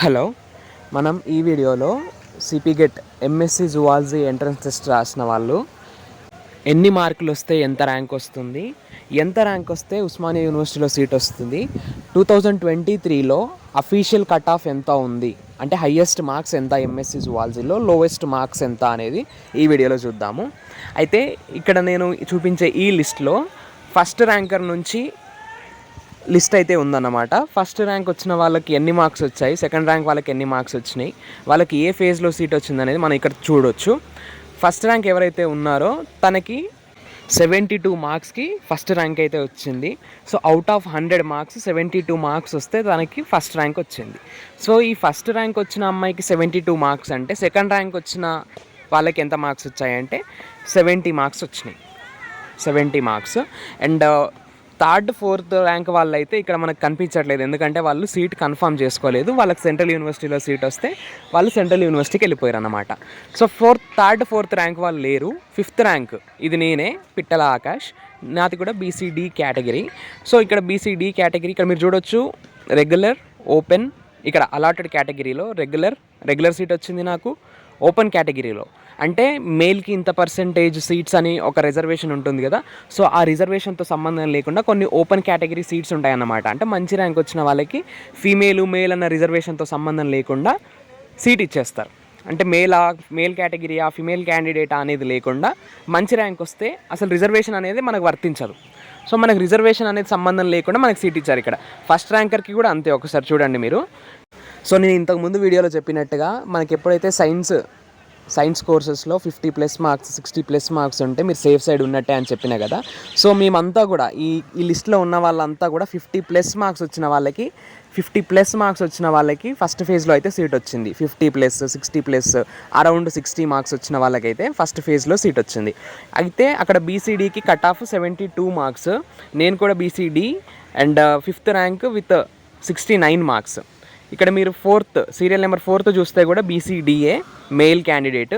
Hello మనం ఈ వీడియోలో CPGET MSc zoology entrance test రాసిన వాళ్ళు ఎన్ని మార్కులు వస్తే ఎంత ర్యాంక్ వస్తుంది ఎంత ర్యాంక్ వస్తే ఉస్మానియా యూనివర్సిటీలో సీట్ వస్తుంది టూ థౌజండ్ ట్వంటీ త్రీలో అఫీషియల్ కట్ ఆఫ్ ఎంత ఉంది అంటే హయ్యెస్ట్ మార్క్స్ ఎంత ఎంఎస్సి జువాలజీలో లోవెస్ట్ మార్క్స్ ఎంత అనేది ఈ వీడియోలో చూద్దాము. అయితే ఇక్కడ నేను చూపించే ఈ లిస్ట్లో ఫస్ట్ ర్యాంకర్ నుంచి లిస్ట్ అయితే ఉందన్నమాట. ఫస్ట్ ర్యాంక్ వచ్చిన వాళ్ళకి ఎన్ని మార్క్స్ వచ్చాయి? సెకండ్ ర్యాంక్ వాళ్ళకి ఎన్ని మార్క్స్ వచ్చినాయి? వాళ్ళకి ఏ ఫేజ్లో సీట్ వచ్చింది అనేది మనం ఇక్కడ చూడొచ్చు. ఫస్ట్ ర్యాంక్ ఎవరైతే ఉన్నారో తనకి సెవెంటీ టూ మార్క్స్కి ఫస్ట్ ర్యాంక్ అయితే వచ్చింది. So out of hundred marks seventy two marks వస్తే తనకి ఫస్ట్ ర్యాంక్ వచ్చింది. సో ఈ ఫస్ట్ ర్యాంక్ వచ్చిన అమ్మాయికి సెవెంటీ టూ మార్క్స్ అంటే సెకండ్ ర్యాంక్ వచ్చిన వాళ్ళకి ఎంత మార్క్స్ వచ్చాయంటే సెవెంటీ మార్క్స్ వచ్చినాయి. Seventy marks and third fourth rank వాళ్ళు అయితే ఇక్కడ మనకు కనిపించట్లేదు. ఎందుకంటే వాళ్ళు సీట్ కన్ఫర్మ్ చేసుకోలేదు. వాళ్ళకి సెంట్రల్ యూనివర్సిటీలో సీట్ వస్తే వాళ్ళు సెంట్రల్ యూనివర్సిటీకి వెళ్ళిపోయారు అనమాట so fourth third fourth rank వాళ్ళు లేరు. ఫిఫ్త్ ర్యాంక్ ఇది నేనే పిట్టల ఆకాష్. నాది కూడా బీసీడీ కేటగిరీ. సో ఇక్కడ బీసీడీ కేటగిరీ ఇక్కడ మీరు చూడొచ్చు రెగ్యులర్ ఓపెన్ ఇక్కడ అలాటెడ్ కేటగిరీలో రెగ్యులర్ రెగ్యులర్ సీట్ వచ్చింది నాకు. ఓపెన్ కేటగిరీలో. అంటే మేల్కి ఇంత పర్సెంటేజ్ సీట్స్ అని ఒక రిజర్వేషన్ ఉంటుంది కదా. సో ఆ రిజర్వేషన్తో సంబంధం లేకుండా కొన్ని ఓపెన్ కేటగిరీ సీట్స్ ఉంటాయన్నమాట. అంటే మంచి ర్యాంక్ వచ్చిన వాళ్ళకి ఫీమేల్ మేల్ అన్న రిజర్వేషన్తో సంబంధం లేకుండా సీట్ ఇచ్చేస్తారు. అంటే మేలా మేల్ కేటగిరీయా ఆ ఫిమేల్ క్యాండిడేటా అనేది లేకుండా మంచి ర్యాంక్ వస్తే అసలు రిజర్వేషన్ అనేది మనకు వర్తించదు. సో మనకు రిజర్వేషన్ అనేది సంబంధం లేకుండా మనకు సీట్ ఇచ్చారు ఇక్కడ. ఫస్ట్ ర్యాంకర్కి కూడా అంతే. ఒకసారి చూడండి మీరు. సో నేను ఇంతకుముందు వీడియోలో చెప్పినట్టుగా మనకి ఎప్పుడైతే science science కోర్సెస్లో fifty plus marks sixty plus marks ఉంటే మీరు సేఫ్ సైడ్ ఉన్నట్టే అని చెప్పిన కదా. సో మేమంతా కూడా ఈ ఈ లిస్ట్లో ఉన్న వాళ్ళంతా కూడా ఫిఫ్టీ ప్లస్ మార్క్స్ వచ్చిన వాళ్ళకి ఫిఫ్టీ ప్లస్ మార్క్స్ వచ్చిన వాళ్ళకి ఫస్ట్ ఫేజ్లో అయితే సీట్ వచ్చింది. Fifty plus sixty plus around sixty marks వచ్చిన వాళ్ళకైతే ఫస్ట్ ఫేజ్లో సీట్ వచ్చింది. అయితే అక్కడ బీసీడీకి cut off seventy two marks నేను కూడా BCD and fifth rank with sixty nine marks. ఇక్కడ మీరు ఫోర్త్ సీరియల్ నెంబర్ ఫోర్త్ చూస్తే కూడా BCDA male candidate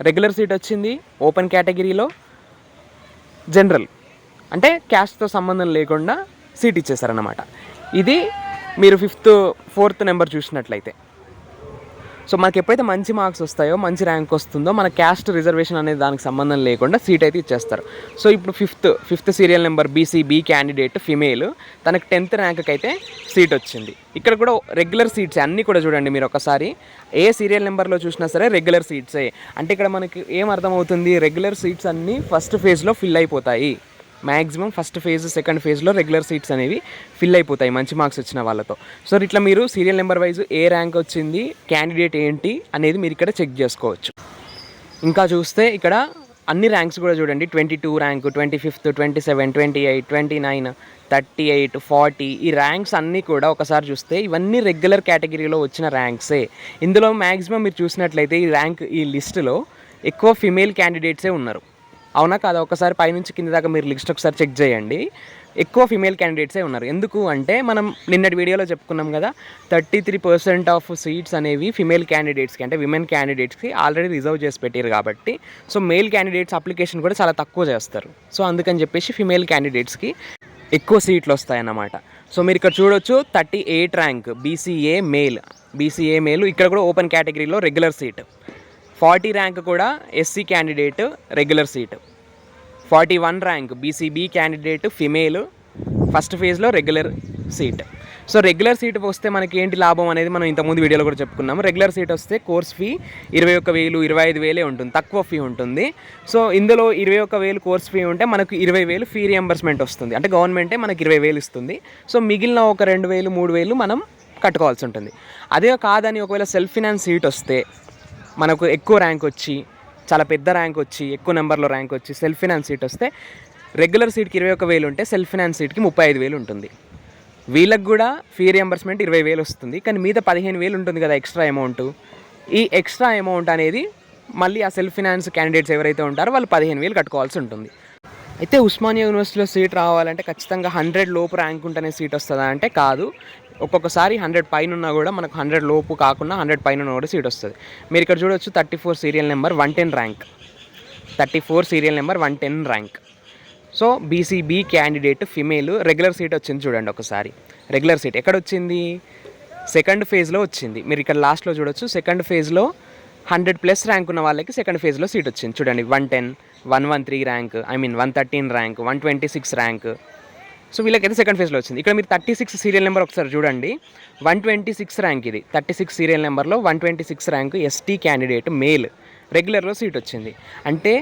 regular seat వచ్చింది ఓపెన్ కేటగిరీలో జనరల్ అంటే క్యాస్ట్తో సంబంధం లేకుండా సీట్ ఇచ్చేసారన్నమాట ఇది మీరు ఫిఫ్త్ ఫోర్త్ నెంబర్ చూసినట్లయితే. సో మనకి ఎప్పుడైతే మంచి మార్క్స్ వస్తాయో మంచి ర్యాంక్ వస్తుందో మన క్యాస్ట్ రిజర్వేషన్ అనేది దానికి సంబంధం లేకుండా సీట్ అయితే ఇచ్చేస్తారు. సో ఇప్పుడు fifth fifth serial number BCB candidate female తనకి టెన్త్ ర్యాంక్కి అయితే సీట్ వచ్చింది. ఇక్కడ కూడా రెగ్యులర్ సీట్స్ అన్నీ కూడా చూడండి మీరు ఒకసారి. ఏ సీరియల్ నెంబర్లో చూసినా సరే రెగ్యులర్ సీట్సే అంటే ఇక్కడ మనకి ఏం అర్థమవుతుంది? రెగ్యులర్ సీట్స్ అన్నీ ఫస్ట్ ఫేజ్లో ఫిల్ అయిపోతాయి. మ్యాక్సిమం ఫస్ట్ ఫేజ్ సెకండ్ ఫేజ్లో రెగ్యులర్ సీట్స్ అనేవి ఫిల్ అయిపోతాయి మంచి మార్క్స్ వచ్చిన వాళ్ళతో. సో ఇట్లా మీరు సీరియల్ నెంబర్ వైజ్ ఏ ర్యాంక్ వచ్చింది క్యాండిడేట్ ఏంటి అనేది మీరు ఇక్కడ చెక్ చేసుకోవచ్చు. ఇంకా చూస్తే ఇక్కడ అన్ని ర్యాంక్స్ కూడా చూడండి. Twenty two rank twenty fifth twenty seven twenty eight twenty nine thirty eight forty ఈ ర్యాంక్స్ అన్నీ కూడా ఒకసారి చూస్తే ఇవన్నీ రెగ్యులర్ కేటగిరీలో వచ్చిన ర్యాంక్సే. ఇందులో మ్యాక్సిమం మీరు చూసినట్లయితే ఈ ర్యాంక్ ఈ లిస్టులో ఎక్కువ ఫిమేల్ క్యాండిడేట్సే ఉన్నారు. అవునా కాదా? ఒకసారి పైనుంచి కింద దాకా మీరు లిస్ట్ ఒకసారి చెక్ చేయండి. ఎక్కువ ఫిమేల్ క్యాండిడేట్సే ఉన్నారు. ఎందుకు అంటే మనం నిన్నటి వీడియోలో చెప్పుకున్నాం కదా thirty three percent of seats అనేవి ఫిమేల్ క్యాండిడేట్స్కి అంటే విమెన్ క్యాండిడేట్స్కి ఆల్రెడీ రిజర్వ్ చేసి పెట్టారు కాబట్టి సో మేల్ క్యాండిడేట్స్ అప్లికేషన్ కూడా చాలా తక్కువ చేస్తారు. సో అందుకని చెప్పేసి ఫిమేల్ క్యాండిడేట్స్కి ఎక్కువ సీట్లు వస్తాయన్నమాట. సో మీరు ఇక్కడ చూడొచ్చు thirty eight rank BCA male BCA male ఇక్కడ కూడా ఓపెన్ కేటగిరీలో రెగ్యులర్ సీట్ ఫార్టీ ర్యాంక్ కూడా SC candidate regular seat. Forty one rank BCB candidate female first ఫేజ్లో regular seat. So regular seat వస్తే మనకి ఏంటి లాభం అనేది మనం ఇంతకుముందు వీడియోలో కూడా చెప్పుకున్నాము రెగ్యులర్ సీట్ వస్తే కోర్స్ ఫీ ఇరవై ఒక్క వేలు ఇరవై ఐదు వేలే ఉంటుంది. తక్కువ ఫీ ఉంటుంది. సో ఇందులో ఇరవై ఒక్క వేలు కోర్స్ ఫీ ఉంటే మనకు ఇరవై వేలు ఫీ రియంబర్స్మెంట్ వస్తుంది. అంటే గవర్నమెంటే మనకి ఇరవై వేలు ఇస్తుంది. సో మిగిలిన ఒక రెండు వేలు మూడు వేలు మనం కట్టుకోవాల్సి ఉంటుంది. అదే కాదని ఒకవేళ సెల్ఫ్ ఫినాన్స్ సీట్ వస్తే మనకు ఎక్కువ ర్యాంక్ వచ్చి చాలా పెద్ద ర్యాంక్ వచ్చి ఎక్కువ నెంబర్లో ర్యాంక్ వచ్చి సెల్ఫ్ ఫినాన్స్ సీట్ వస్తే రెగ్యులర్ సీట్కి ఇరవై ఒక వేలు ఉంటే సెల్ఫ్ ఫినాన్స్ సీట్కి ముప్పై ఐదు వేలు ఉంటుంది. వీళ్ళకి కూడా ఫీ రియంబర్స్మెంట్ ఇరవై వేలు వస్తుంది. కానీ మీద పదిహేను వేలు ఉంటుంది కదా ఎక్స్ట్రా అమౌంట్ ఈ ఎక్స్ట్రా అమౌంట్ అనేది మళ్ళీ ఆ సెల్ఫ్ ఫినాన్స్ క్యాండిడేట్స్ ఎవరైతే ఉంటారో వాళ్ళు పదిహేను వేలు కట్టుకోవాల్సి ఉంటుంది. అయితే ఉస్మానియా యూనివర్సిటీలో సీట్ రావాలంటే ఖచ్చితంగా హండ్రెడ్ లోపు ర్యాంక్ ఉంటేనే సీట్ వస్తుందా అంటే కాదు. ఒక్కొక్కసారి హండ్రెడ్ పైన ఉన్నా కూడా మనకు హండ్రెడ్ లోపు కాకుండా హండ్రెడ్ పైన ఉన్నా కూడా సీట్ వస్తుంది. మీరు ఇక్కడ చూడొచ్చు thirty four serial number one ten rank. Thirty four serial number one ten rank. So BCB candidate female regular seat వచ్చింది చూడండి ఒకసారి. రెగ్యులర్ సీట్ ఎక్కడ వచ్చింది సెకండ్ ఫేజ్లో వచ్చింది. మీరు ఇక్కడ లాస్ట్లో చూడొచ్చు. సెకండ్ ఫేజ్లో హండ్రెడ్ ప్లస్ ర్యాంక్ ఉన్న వాళ్ళకి సెకండ్ ఫేజ్లో సీట్ వచ్చింది. చూడండి one ten one one three rank I mean one thirteen rank one twenty six rank so వీళ్ళకైతే సెకండ్ ఫేజ్లో వచ్చింది. ఇక్కడ మీరు థర్టీ సిక్స్ సీరియల్ నెంబర్ ఒకసారి చూడండి. వన్ ట్వంటీ సిక్స్ ర్యాంక్ ఇది థర్టీ సిక్స్ సీరియల్ నెంబర్లో one twenty six rank ST candidate male రెగ్యులర్లో seat వచ్చింది. అంటే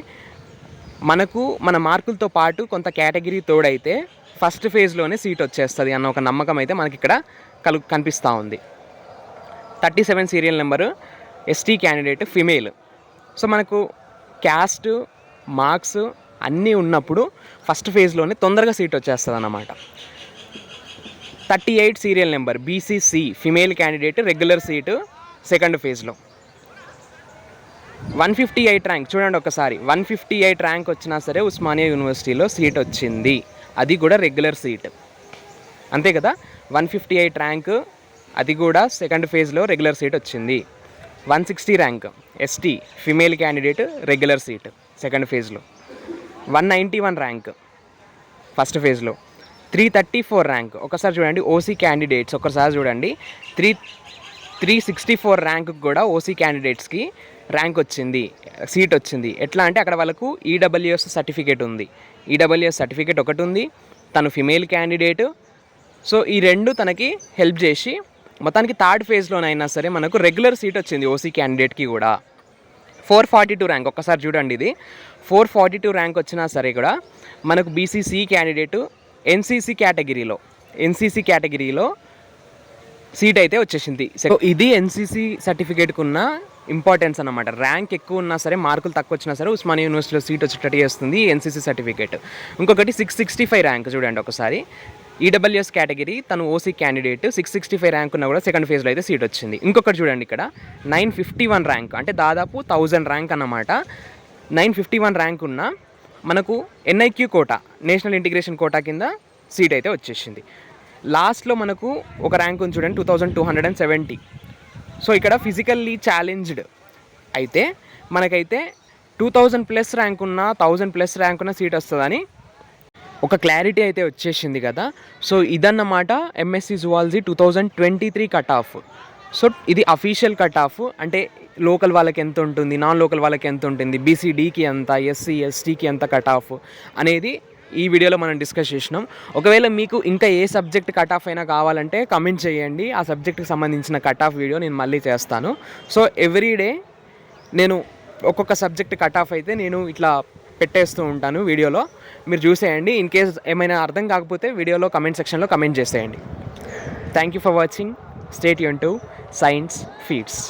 మనకు మన మార్కులతో పాటు కొంత కేటగిరీ తోడైతే ఫస్ట్ ఫేజ్లోనే సీట్ వచ్చేస్తుంది అన్న ఒక నమ్మకం అయితే మనకి ఇక్కడ కలు కనిపిస్తూ ఉంది. Thirty seven serial number ST candidate female so మనకు క్యాస్ట్ మార్క్స్ అన్నీ ఉన్నప్పుడు ఫస్ట్ ఫేజ్లోనే తొందరగా సీట్ వచ్చేస్తుంది అన్నమాట thirty eight serial number BCC female candidate regular seat second ఫేజ్లో. వన్ ఫిఫ్టీ ఎయిట్ ర్యాంక్ చూడండి ఒకసారి వన్ ఫిఫ్టీ ఎయిట్ ర్యాంక్ వచ్చినా సరే ఉస్మానియా యూనివర్సిటీలో సీట్ వచ్చింది. అది కూడా రెగ్యులర్ సీట్. అంతే కదా? వన్ ఫిఫ్టీ ఎయిట్ ర్యాంక్ అది కూడా సెకండ్ ఫేజ్లో రెగ్యులర్ సీట్ వచ్చింది. One sixty rank ST female candidate regular seat second ఫేజ్లో. One ninety one rank. First ఫేజ్లో. Three thirty four rank. ఒకసారి చూడండి ఓసీ క్యాండిడేట్స్ ఒకసారి చూడండి three three sixty four rank కూడా ఓసీ క్యాండిడేట్స్కి ర్యాంక్ వచ్చింది సీట్ వచ్చింది. ఎట్లా అంటే అక్కడ వాళ్ళకు ఈడబ్ల్యూఎస్ సర్టిఫికేట్ ఉంది. ఈడబ్ల్యూఎస్ సర్టిఫికేట్ ఒకటి ఉంది తను ఫిమేల్ క్యాండిడేట్ సో ఈ రెండు తనకి హెల్ప్ చేసి మొత్తానికి థర్డ్ ఫేజ్లోనైనా సరే మనకు రెగ్యులర్ సీట్ వచ్చింది ఓసీ క్యాండిడేట్కి కూడా. Four forty two rank. ఒక్కసారి చూడండి ఇది. ఫోర్ ఫార్టీ టూ ర్యాంక్ వచ్చినా సరే కూడా మనకు బీసీసీ క్యాండిడేట్ ఎన్సీసీ కేటగిరీలో ఎన్సీసీ కేటగిరీలో సీట్ అయితే వచ్చేసింది. సో ఇది ఎన్సీసీ సర్టిఫికేట్కి ఉన్న ఇంపార్టెన్స్ అనమాట ర్యాంక్ ఎక్కువ ఉన్నా సరే మార్కులు తక్కువ వచ్చినా సరే ఉస్మానియా యూనివర్సిటీలో సీట్ వచ్చేటట్టు చేస్తుంది ఎన్సీసీ సర్టిఫికేట్ ఇంకొకటి సిక్స్ సిక్స్టీ ఫైవ్ ర్యాంక్ చూడండి ఒకసారి. ఈడబ్ల్యూఎస్ కేటగిరీ తను OC candidate six sixty five rank ఉన్నా కూడా సెకండ్ ఫేజ్లో అయితే సీట్ వచ్చింది. ఇంకొకటి చూడండి ఇక్కడ. నైన్ ఫిఫ్టీ వన్ ర్యాంక్ అంటే దాదాపు థౌజండ్ ర్యాంక్ అన్నమాట. నైన్ ఫిఫ్టీ వన్ ర్యాంక్ ఉన్న మనకు NIQ quota national integration quota కింద సీట్ అయితే వచ్చేసింది. లాస్ట్లో మనకు ఒక ర్యాంక్ ఉంది చూడండి two thousand two hundred and seventy so ఇక్కడ ఫిజికల్లీ ఛాలెంజ్డ్ అయితే మనకైతే టూ థౌజండ్ ప్లస్ ర్యాంక్ ఉన్న థౌజండ్ ప్లస్ ర్యాంక్ ఉన్న సీట్ వస్తుందని ఒక క్లారిటీ అయితే వచ్చేసింది కదా. సో ఇదన్నమాట MSc zoology two thousand twenty three cut off so ఇది అఫీషియల్ కట్ ఆఫ్ అంటే లోకల్ వాళ్ళకి ఎంత ఉంటుంది నాన్ లోకల్ వాళ్ళకి ఎంత ఉంటుంది బీసీడీకి ఎంత ఎస్సీ ఎస్టీకి ఎంత కట్ ఆఫ్ అనేది ఈ వీడియోలో మనం డిస్కస్ చేసినాం. ఒకవేళ మీకు ఇంకా ఏ సబ్జెక్ట్ కట్ ఆఫ్ అయినా కావాలంటే కమెంట్ చేయండి. ఆ సబ్జెక్ట్కి సంబంధించిన కట్ ఆఫ్ వీడియో నేను మళ్ళీ చేస్తాను. సో ఎవ్రీడే నేను ఒక్కొక్క సబ్జెక్ట్ కట్ ఆఫ్ అయితే నేను ఇట్లా పెట్టేస్తూ ఉంటాను వీడియోలో. మీరు చూసేయండి. ఇన్ కేస్ ఏమైనా అర్థం కాకపోతే వీడియోలో కమెంట్ సెక్షన్లో కమెంట్ చేసేయండి. Thank you for watching stay Yoon to science feeds